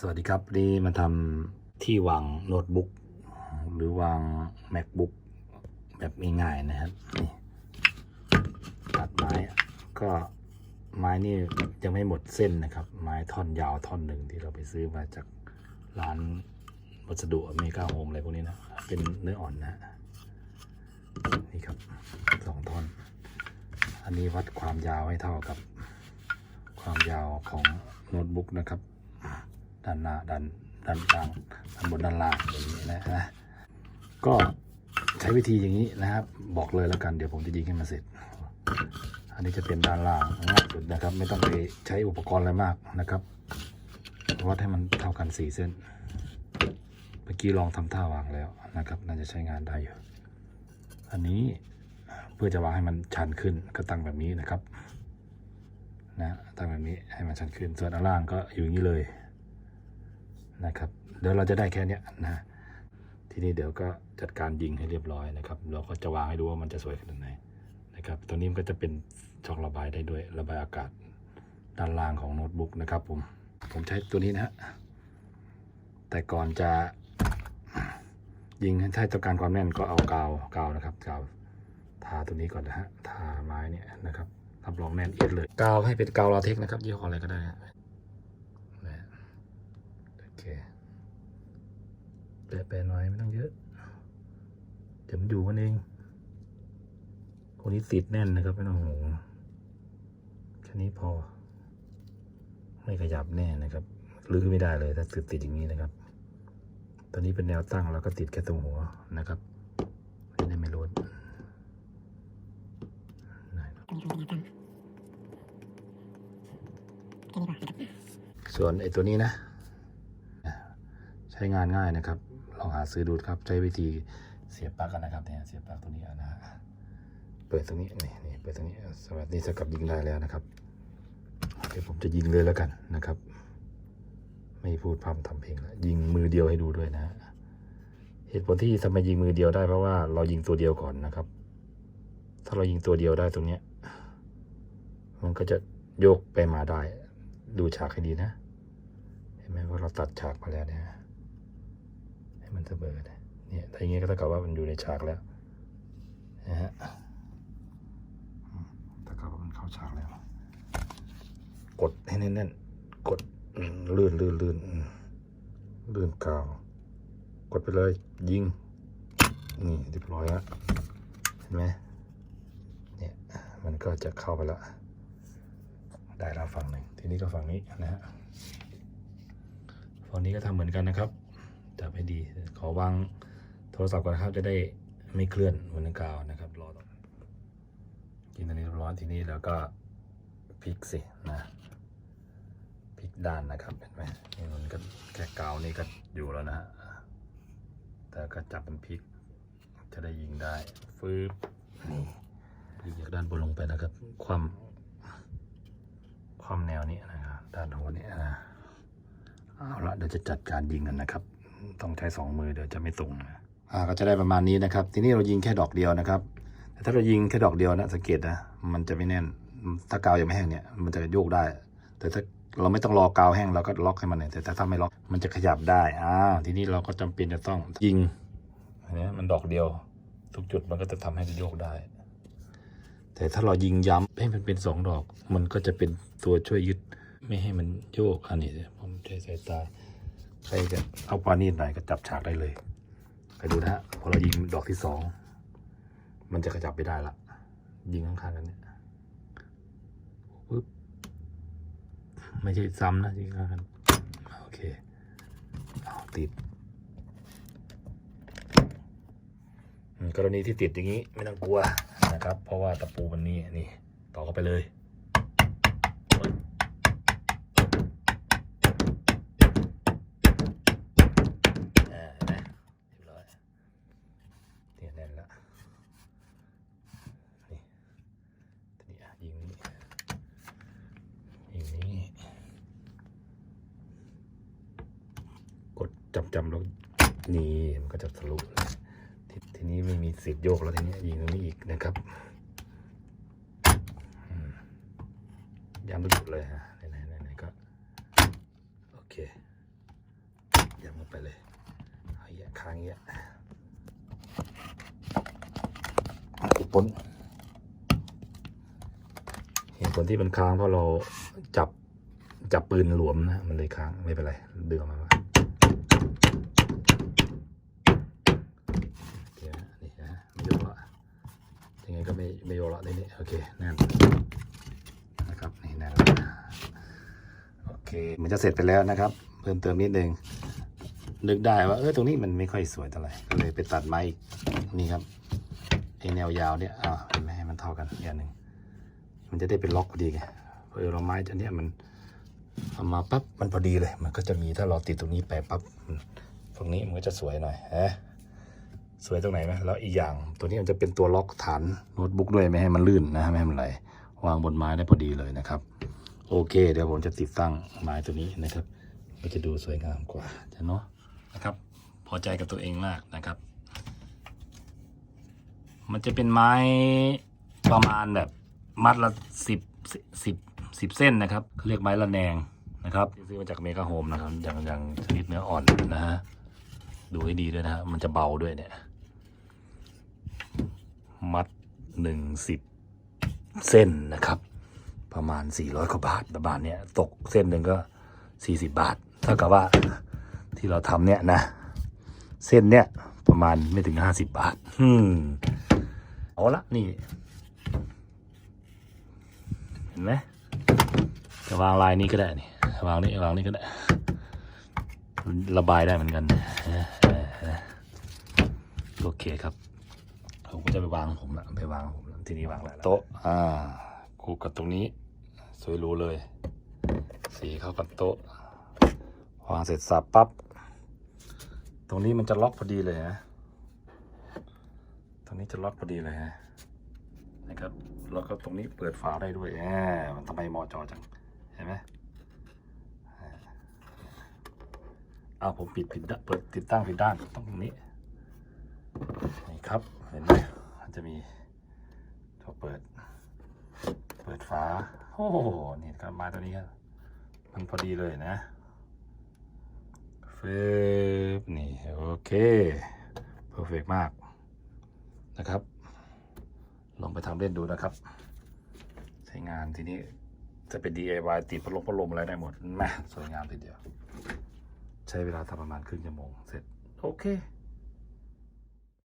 สวัสดีครับนนี่มาทำที่วางโน้ตบุ๊กหรือวาง macbook แบบง่ายๆนะครับนี่ตัดไม้ก็ไม้นี่ยังไม่หมดเส้นนะครับ ไม้ท่อนยาวท่อนหนึ่งที่เราไปซื้อมาจากร้านวัสดุอเมริกาโฮมอะไรพวกนี้นะ เป็นเนื้ออ่อนนะ นี่ครับสองท่อน อันนี้วัดความยาวให้เท่ากับความยาวของโน้ตบุ๊กนะครับ ด้านหน้าด้านด้านล่างด้านบนด้านล่างอย่างนี้นะนะก็ใช้วิธีอย่างนี้นะครับ บอกเลยแล้วกันเดี๋ยวผมจะยิงให้มันเสร็จ อันนี้จะเป็นด้านล่างง่ายสุดนะครับ ไม่ต้องไปใช้อุปกรณ์อะไรมากนะครับวัดให้มันเท่ากันสี่เส้นเมื่อกี้ลองทำท่าวางแล้วนะครับ น่าจะใช้งานได้อยู่ อันนี้เพื่อจะวางให้มันชันขึ้นก็ตั้งแบบนี้นะครับ นะตั้งแบบนี้ให้มันชันขึ้นส่วนอันล่างก็อยู่อย่างนี้เลย นะครับ เดี๋ยวเราจะได้แค่นี้นะทีนี้เดี๋ยวก็จัดการยิงให้เรียบร้อยนะครับ เราก็จะวางให้ดูว่ามันจะสวยขนาดไหนนะครับตัวนี้มันก็จะเป็นช่องระบายได้ด้วยระบายอากาศด้านล่างของโน้ตบุ๊กนะครับผมผมใช้ตัวนี้นะฮะแต่ก่อนจะยิงถ้าต้องการความแน่นก็เอากาวกาวนะครับกาวทาตัวนี้ก่อนนะฮะทาไม้เนี่ยนะครับรับรองแน่นเอียดเลยกาวให้เป็นกาวลาเทคนะครับยี่ห้ออะไรก็ได้นะ แปะๆหน่อยไม่ต้องเยอะเดี๋ยวมันอยู่มันเอง คนนี้ติดแน่นนะครับไม่ต้องห่วงแค่นี้พอ ไม่ขยับแน่นะครับลื้อไม่ได้เลยถ้าติดติดอย่างนี้นะครับ ตอนนี้เป็นแนวตั้งแล้วก็ติดแค่ตรงหัวนะครับไม่ได้ไม่ล้นส่วนไอ้ตัวนี้นะ ใช้งานง่ายนะครับ ลองหาซื้อดูครับ ใช้วิธีเสียบปลั๊กกันนะครับเนี่ยเสียบปลั๊กตัวนี้นะฮะเปิดตรงนี้นี่นี่เปิดตรงนี้สวัสดีสกับยิงได้แล้วนะครับเดี๋ยวผมจะยิงเลยแล้วกันนะครับ ไม่พูดพร่ำทำเพลงแล้วยิงมือเดียวให้ดูด้วยนะ เหตุผลที่ทำไมยิงมือเดียวได้เพราะว่าเรายิงตัวเดียวก่อนนะครับ ถ้าเรายิงตัวเดียวได้ตรงเนี้ยมันก็จะโยกไปมาได้ ดูฉากให้ดีนะ เห็นไหมว่าเราตัดฉากมาแล้วเนี่ย มันเสมอนะเนี่ยถ้าอย่างงี้ก็เท่ากับว่ามันอยู่ในฉากแล้วนะฮะอืมเท่ากับว่ามันเข้าฉากแล้ว กดให้แน่นๆกดอืมลื่นลื่นลื่นอืมลื่นกาว กดไปเลยยิง นี่เรียบร้อยแล้วเห็นไหมเนี่ยมันก็จะเข้าไปแล้วได้แล้วฝั่งหนึ่งทีนี้ก็ฝั่งนี้นะฮะฝั่งนี้ก็ทำเหมือนกันนะครับ จับให้ดี ขอวางโทรศัพท์ก่อนครับจะได้ไม่เคลื่อนเหมือนกาวนะครับรอต่อกินตอนนี้ร้อนทีนี้แล้วก็พลิกสินะพลิกด้านนะครับเห็นไหมนี่มันก็แค่กาวนี่ก็อยู่แล้วนะฮะแต่ก็จับเป็นพลิก จะได้ยิงได้ฟืบนี่ยิงจากด้านบนลงไปนะครับ ความ ความแนวนี้นะครับด้านหัวนี้นะเอาละเดี๋ยวจะจัดการยิงกันนะครับ ต้องใช้สองมือเดี๋ยวจะไม่ตรงนะอ่าก็จะได้ประมาณนี้นะครับ ทีนี้เรายิงแค่ดอกเดียวนะครับแต่ถ้าเรายิงแค่ดอกเดียวนะสังเกตนะมันจะไม่แน่น ถ้ากาวยังไม่แห้งเนี่ยมันจะโยกได้ แต่ถ้าเราไม่ต้องรอกาวแห้งเราก็ล็อกให้มันเนี่ยแต่ถ้าไม่ล็อกมันจะขยับได้อ่าทีนี้เราก็จำเป็นจะต้องยิงอันนี้มันดอกเดียว ทุกจุดมันก็จะทำให้มันโยกได้ แต่ถ้าเรายิงย้ำให้มันเป็นสองดอก มันก็จะเป็นตัวช่วยยึดไม่ให้มันโยกอันนี้ผมใช้สายตา ใครจะเอาปานีดหน่อยก็จับฉากได้เลยไปดูนะฮะพอเรายิงดอกที่สองมันจะขยับไปได้ละยิงข้างๆกันเนี่ยปึ๊บไม่ใช่ซ้ำนะยิงข้างกันโอเคเอาติดกรณีที่ติดอย่างนี้ไม่ต้องกลัวนะครับ เพราะว่าตะปูมันนี่นี่ต่อเข้าไปเลยปึ๊บ อ่าเห็นไหมเรียบร้อยเนี่ยแน่นแล้วนี่ทีนี้อะยิงนี้ยิงนี้ กด จำจำๆแล้วนี่มันก็จะทะลุททีนี้ไม่มีสิทธิ์โยกแล้วทีนี้ยิงตรงนี้อีกนะครับย้ำทุกจุดเลยฮะไหนๆไหนก็โอเคงไปเลยเอาเหี้ยค้างเหี้ยเหตุผลเหตุผลที่มันค้างเพราะเราจับจับปืนหลวมนะมันเลยค้างไม่เป็นไรดึงออกมา โอเคนะนี่นะไม่โยกละยังไงก็ไม่ไม่โยกละนี่นี่โอเคแน่นนะครับนี่แน่นโอเคมันจะเสร็จไปแล้วนะครับ เพิ่มเติมนิดนึงนึกได้ว่าเออตรงนี้มันไม่ค่อยสวยเท่าไหร่ก็เลยไปตัดไม้อีกนี่ครับไอแนวยาวเนี่ยอ่าไหมให้มันเท่ากันอย่างหนึ่งมันจะได้เป็นล็อกพอดีไงเพราะเราไม้ตัวเนี้ยมัน เอามาปั๊บมันพอดีเลย มันก็จะมีถ้าเราติดตรงนี้ไปปั๊บตรงนี้มันก็จะสวยหน่อยฮะสวยตรงไหนไหมแล้วอีกอย่างตัวนี้มันจะเป็นตัวล็อกฐานโน้ตบุ๊กด้วยไม่ให้มันลื่นนะไม่ให้มันไหลวางบนไม้ได้พอดีเลยนะครับ โอเค เดี๋ยวผมจะติดตั้งไม้ตัวนี้นะครับมันจะดูสวยงามกว่าจะเนาะนะครับ พอใจกับตัวเองมากนะครับ มันจะเป็นไม้ประมาณแบบมัดละสิบสิบ สิบเส้นนะครับเขาเรียกไม้ละแนงนะครับซื้อมาจากเมกาโฮมนะครับอย่างอย่างชนิดเนื้ออ่อนนะฮะดูให้ดีด้วยนะฮะมันจะเบาด้วยเนี่ย มัดหนึ่งสิบเส้นนะครับ ประมาณสี่ร้อยกว่าบาทประมาณเนี้ยตกเส้นหนึ่งก็สี่สิบบาทเท่ากับว่าที่เราทำเนี่ยนะ เส้นเนี่ยประมาณไม่ถึงห้าสิบบาทอืมเอาละนี่ เห็นไหม จะวางลายนี้ก็ได้นี่วางนี่วางนี่ก็ได้ ระบายได้เหมือนกันโอเคครับ ผมก็จะไปวางผมละไปวางผมที่นี่วางแล้วโต๊ะอ่าคู่กับตรงนี้ สวยรู้เลย สีเข้ากับโต๊ะวางเสร็จสับปั๊บตรงนี้มันจะล็อกพอดีเลยฮะตรงนี้จะล็อกพอดีเลยฮะนะครับแล้วก็ตรงนี้เปิดฝาได้ด้วยแหมมันทำไมมอจอจัง เห็นไหมเอาผมปิดผิดด้านเปิดติดตั้งผิดด้านต้องตรงนี้นี่ครับเห็นไหมมันจะมีตัวเปิด เปิดฝาโอ้โหนี่ครับมาตัวนี้ครับมันพอดีเลยนะฟืบนี่โอเคเพอร์เฟกมากนะครับ ลองไปทำเล่นดูนะครับ ใช้งานทีนี้ จะเป็น DIY ติดพัดลมพัดลมอะไรได้หมดแมสวยงามทีเดียว ใช้เวลาทำประมาณครึ่งชั่วโมงเสร็จ โอเค